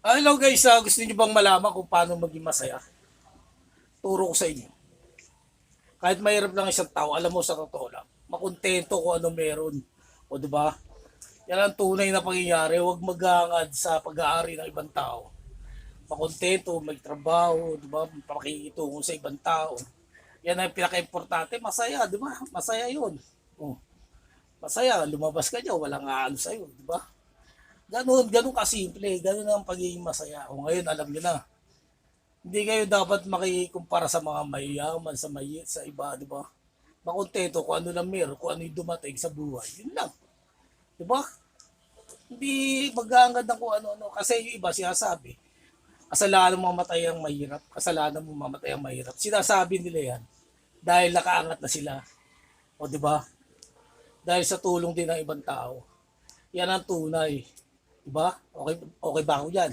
Hello guys, ah, gusto niyo bang malaman kung paano maging masaya? Turo ko sa inyo. Kahit mahirap lang isang tao, alam mo sa totoo lang, makontento kung ano meron. O di ba? Yan ang tunay na pangyayari, huwag maghangad sa pag-aari ng ibang tao. Makontento, may trabaho, di ba? Pakikitungo sa ibang tao. Yan ang pinaka-importante, masaya, di ba? Masaya yun. Oh. Masaya, lumabas ka dyan, walang aano sa'yo, di ba? Ganun, ganun kasimple, ganun ang pagiging masaya. O ngayon, alam nyo na, hindi kayo dapat makikumpara sa mga mayayaman, sa may, sa iba, di ba? Makontento kung ano lang meron, kung ano yung dumating sa buhay. Yun lang. Di ba? Hindi maghahangad ng kung ano-ano. Kasi yung iba sinasabi, kasalanan mo mamatay ang mahirap, kasalanan mo mamatay ang mahirap. Sinasabi nila yan dahil nakaangat na sila. O di ba? Dahil sa tulong din ng ibang tao. Yan ang tunay. Diba? Okay, okay ba ako yan?